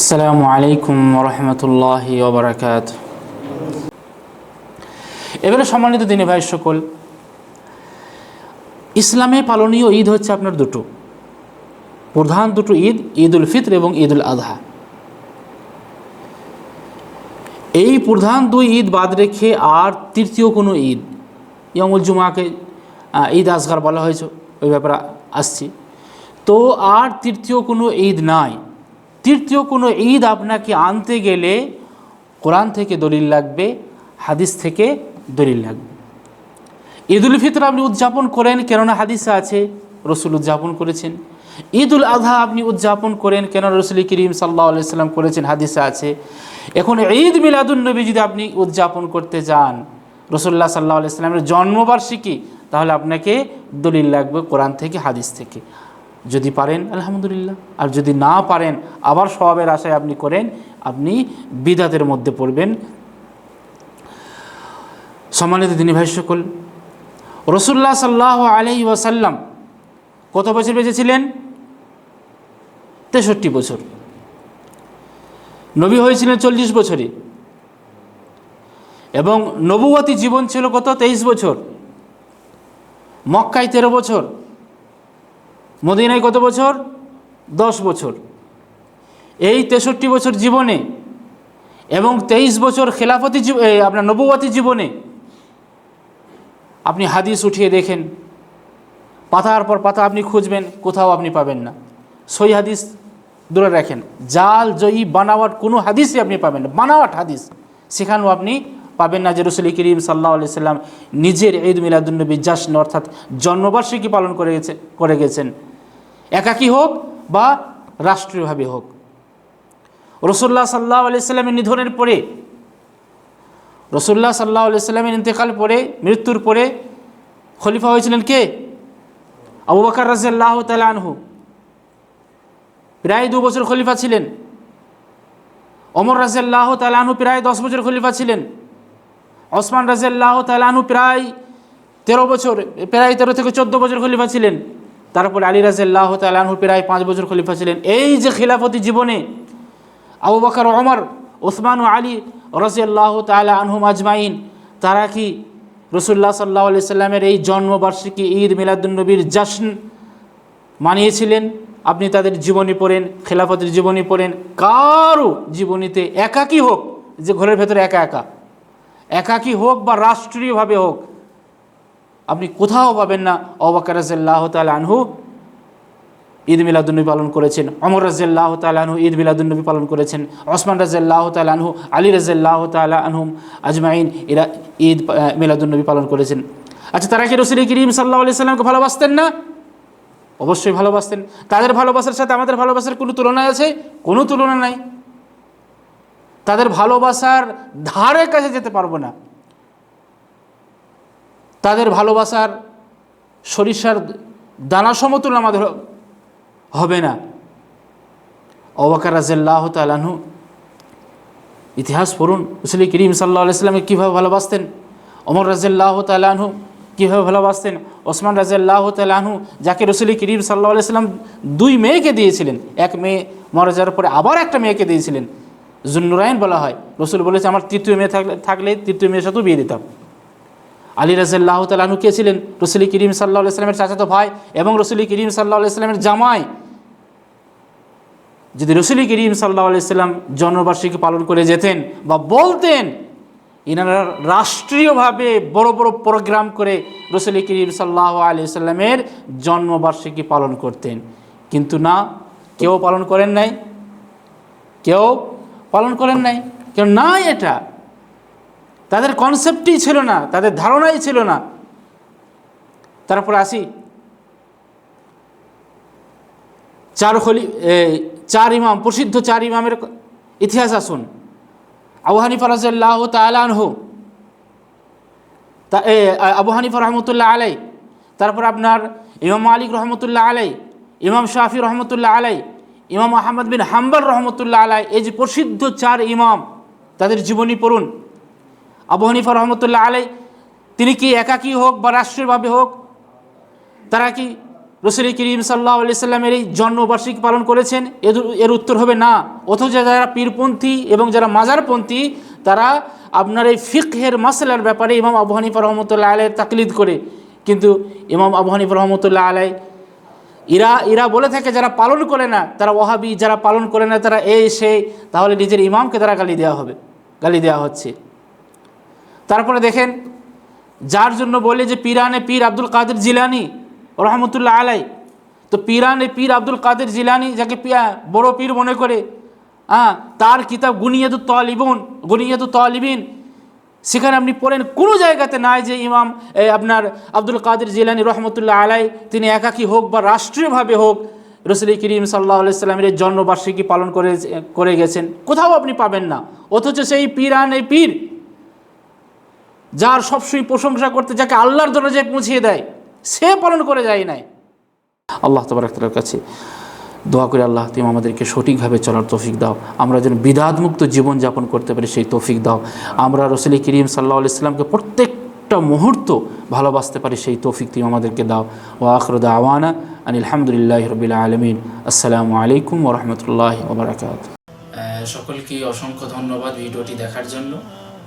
আসসালামু আলাইকুম রহমতুল্লাহ ওবরাকাত। এবারে সম্মানিত দিনে ভাই সকল, ইসলামে পালনীয় ঈদ হচ্ছে আপনার দুটো। প্রধান দুটো ঈদ ঈদ উল ফিতর এবং ঈদ উল আধহা এই প্রধান দুই ঈদ বাদ রেখে আর তৃতীয় কোনো ঈদ, ইয়মুল জুমাকে ঈদ আসগার বলা হয়েছে, ওই ব্যাপারে আসছি। তো আর তৃতীয় কোনো ঈদ নাই। তৃতীয় কোনো ঈদ আপনাকে আনতে গেলে কোরআন থেকে দলিল লাগবে, হাদিস থেকে দলিল লাগবে। ঈদ উল ফিতর আপনি উদযাপন করেন, কেননা হাদিসে আছে, রসুল উদযাপন করেছেন। ঈদ উল আধা আপনি উদযাপন করেন কেন রসুল করিম সাল্লাহ সাল্লাম করেছেন, হাদিসে আছে। এখন ঈদ মিলাদুল নবী যদি আপনি উদযাপন করতে যান, রসুল্লাহ সাল্লাহ সাল্লামের জন্মবার্ষিকী, তাহলে আপনাকে দলিল লাগবে কোরআন থেকে, হাদিস থেকে। যদি পারেন, আলহামদুলিল্লাহ। আর যদি না পারেন, আবার স্বভাবের আশায় আপনি করেন, আপনি বিদাতের মধ্যে পড়বেন। সম্মানিত দিনী ভাই সকল, রসুল্লাহ সাল্লাহ আলাই ওয়াসাল্লাম কত বছর বেঁচে ছিলেন তেষট্টি বছর। নবী হয়েছিলেন চল্লিশ বছরে। এবং নবুয়তী জীবন ছিল কত? তেইশ বছর। মক্কায় তেরো বছর। মদিনায় কত বছর? দশ বছর। এই তেষট্টি বছর জীবনে এবং তেইশ বছর খেলাফতি আপনার নবুয়তী জীবনে আপনি হাদিস উঠিয়ে দেখেন। পাতার পর পাতা আপনি খুঁজবেন, কোথাও আপনি পাবেন না। সই হাদিস দূরে রাখেন, জাল, জয়ী, বানাওয়াট কোনো হাদিসই আপনি পাবেন না। বানাওয়াট হাদিস সেখানেও আপনি পাবেন না যে করিম সাল্লাহ আলি সাল্লাম নিজের ঈদ মিলাদুলনবী জাসন অর্থাৎ জন্মবার্ষিকী পালন করে গেছে, করে গেছেন। একাকী হোক বা রাষ্ট্রীয়ভাবে হোক। রসুল্লাহ সাল্লাহ আলি সাল্লামের নিধনের পরে, রসুল্লাহ সাল্লাহ আলি সাল্লামের ইন্তেকাল পরে, মৃত্যুর পরে খলিফা হয়েছিলেন কে? আবু বাকর রাজিয়াল্লাহ তালা আনহু। প্রায় দু বছর খলিফা ছিলেন। অমর রাজিয়াল্লাহ তালাহু প্রায় দশ বছর খলিফা ছিলেন। ওসমান রাজিয়াল্লাহ তালাহু প্রায় তেরো বছর, প্রায় তেরো থেকে চোদ্দ বছর খলিফা ছিলেন। তারপরে আলী রাজিয়াল্লাহ তালাহু প্রায় পাঁচ বছর খলিফা ছিলেন। এই যে খিলাফতি জীবনে আবু বকর, ওমর, ওসমান ও আলী রাজিয়াল্লাহ তালা আনহুম আজমাইন, তারা কি রসুল্লাহ সাল্লাহ আলি সাল্লামের এই জন্মবার্ষিকী ঈদ মিলাদুলনবীর জাসন মানিয়েছিলেন? আপনি তাদের জীবনী পড়েন, খেলাফতের জীবনী পড়েন। কারও জীবনীতে একাকী হোক, যে ঘরের ভেতরে একা একা, একাকী হোক বা রাষ্ট্রীয়ভাবে হোক আপনি কোথাও পাবেন না। অবাকার রাজিয়াল্লাহ তাল আনহু ঈদ মিলাদুন্নবী পালন করেছেন। অমর রাজিয়াল্লাহ তালাহু ঈদ মিলাদুন্নবী পালন করেছেন। ওসমান রাজিয়াল্লাহ তালাহু আলী রাজিয়াল্লাহ তালা আনহুম আজমাইন এরা ঈদ মিলাদুন্নবী পালন করেছেন। আচ্ছা তারা কি রসুল করিম সাল্লাহ আলি সাল্লামকে ভালোবাসতেন না? অবশ্যই ভালোবাসতেন। তাদের ভালোবাসার সাথে আমাদের ভালোবাসার কোনো তুলনা আছে? কোনো তুলনা নাই। তাদের ভালোবাসার ধারে কাছে যেতে পারব না। তাদের ভালোবাসার সরিষার দানা সমতুল আমাদের হবে না। অবাকার রাজিয়াল্লাহ তালাহু ইতিহাস পড়ুন। রসুল করিম সাল্লাহ আলাইস্লামকে কীভাবে ভালোবাসতেন? অমর রাজিয়াল্লাহ তালাহু কীভাবে ভালোবাসতেন? ওসমান রাজিয়াল্লাহ তালাহু যাকে রসুলি করিম সাল্লাহ আলাইস্লাম দুই মেয়েকে দিয়েছিলেন। এক মেয়ে মারা যাওয়ার পরে আবার একটা মেয়েকে দিয়েছিলেন। জুন্নুরাইন বলা হয়। রসুল বলেছে, আমার তৃতীয় মেয়ে থাকলে তৃতীয় মেয়ের সাথেও বিয়ে দিতাম। আলী রাজিয়াল্লাহ তালাহু কে ছিলেন? রসুল করিম সাল্লাহ আলাইস্লামের চাচাতো ভাই এবং রসুল করিম সাল্লাহ আলাইস্লামের জামাই। যদি রসুল করিম সাল্লাহ আলাইসাল্লাম জন্মবার্ষিকী পালন করে যেতেন বা বলতেন, ইনারা রাষ্ট্রীয়ভাবে বড় বড় প্রোগ্রাম করে রসুল করিম সাল্লাহ আলি সাল্লামের জন্মবার্ষিকী পালন করতেন। কিন্তু না, কেউ পালন করেন নাই। কেউ পালন করেন নাই। কেউ নাই এটা। তাদের কনসেপ্টই ছিল না, তাদের ধারণাই ছিল না। তারপর আসি। চার খলি চার ইমাম, প্রসিদ্ধ চার ইমামের ইতিহাস আসুন। আবু হানিফা রাজিয়াল্লাহ তালানহু তা আবু হানিফা রহমতুল্লাহ আলাই তারপর আপনার ইমাম মালিক রহমতুল্লাহ আলাই ইমাম শাফি রহমতুল্লাহ আলাই ইমাম আহমদ বিন হাম্বল রহমতুল্লাহ আলাই এই যে প্রসিদ্ধ চার ইমাম তাদের জীবনী পড়ুন। আবু হানিফা রহমতুল্লাহ আলাই তিনি কি একাকী হোক বা রাষ্ট্রীয়ভাবে হোক, তারা কি রসুল করিম সাল্লাহ আলি সাল্লামের এই জন্মবার্ষিকী পালন করেছেন? এর- উত্তর হবে না। অথচ যারা পীরপন্থী এবং যারা মাজারপন্থী, তারা আপনার এই ফিকহের মাসলার ব্যাপারে ইমাম আবু হানিফা রহমতুল্লাহ আলাইয়ের তাকলিদ করে। কিন্তু ইমাম আবু হানিফা রহমতুল্লাহ আলাই ইরা ইরা বলে থাকে যারা পালন করে না, তারা ওহাবি যারা পালন করে না, তারা এই, সেই, তাহলে নিজের ইমামকে তারা গালি দেওয়া হবে, গালি দেওয়া হচ্ছে। তারপরে দেখেন, যার জন্য বলে যে পিরানে পীর আব্দুল কাদের জিলানি, রহমতুল্লাহ আলাই, তো পিরানে পীর আব্দুল কাদের জিলানি যাকে বড় পীর মনে করে হ্যাঁ তার কিতাব গুনিয়াদু তলিবন, গুনিয়াদু তলিবিন, সেখানে আপনি পড়েন, কোনো জায়গাতে নাই যে ইমাম আপনার আব্দুল কাদের জিলানি রহমতুল্লাহ আলাই, তিনি একাকী হোক বা রাষ্ট্রীয়ভাবে হোক, রসুল করিম সাল্লাহ সাল্লামের জন্মবার্ষিকী পালন করে করে গেছেন, কোথাও আপনি পাবেন না। অথচ সেই পীরান পীর যার সবসময় প্রশংসা করতে যাকে আল্লাহর দরজায় পৌঁছিয়ে দেয়, সে পালন করে যায় নাই। আল্লাহ তবরাকার কাছে দোয়া করে, আল্লাহ তুমি আমাদেরকে সঠিকভাবে চলার তৌফিক দাও। আমরা যেন বিধাদমুক্ত জীবনযাপন করতে পারি, সেই তৌফিক দাও। আমরা রসুল করিম সাল্লাহ ইসলামকে প্রত্যেকটা মুহূর্ত ভালোবাসতে পারি, সেই তৌফিক তুমি আমাদেরকে দাও। ও আখরদ আওয়ানা আনিল আলহামদুলিল্লাহ রবিল আলমিন। আসসালামু আলাইকুম ওরহমতুল্লাহ ওবরাকাত সকলকে অসংখ্য ধন্যবাদ ভিডিওটি দেখার জন্য।